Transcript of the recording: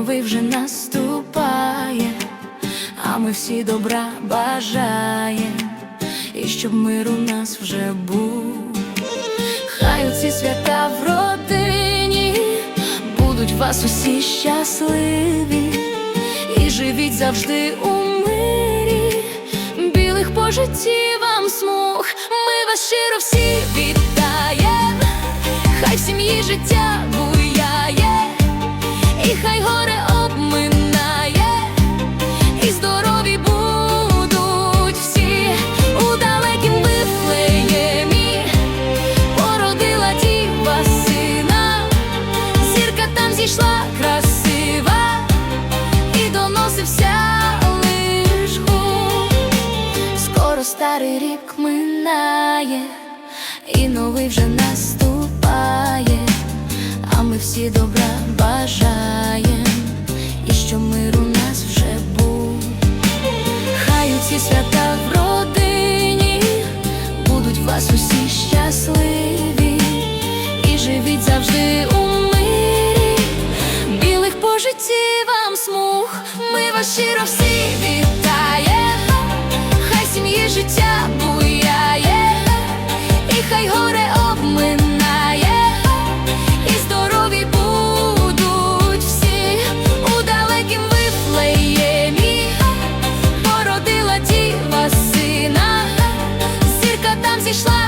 новий вже наступає, а ми всі добра бажаєм, і щоб мир у нас вже був. Хай у ці свята в родині будуть вас усі щасливі, і живіть завжди у мирі, білих по житті вам смуг. Ми вас щиро всі вітаєм, хай в сім'ї життя зійшла красива, і доносився лиш гук. Скоро старий рік минає, і новий вже наступає, а ми всі добра бажаєм, і що мир у нас вже був. Хай у свята в родині будуть вас усі щасливі, і живіть завжди у нам смуг, ми вас щиро всі вітаємо, хай сім'ї життя буяє, і хай горе обминає, і здорові будуть всі. У далекім вифлеємі, породила діва сина, зірка там зійшла.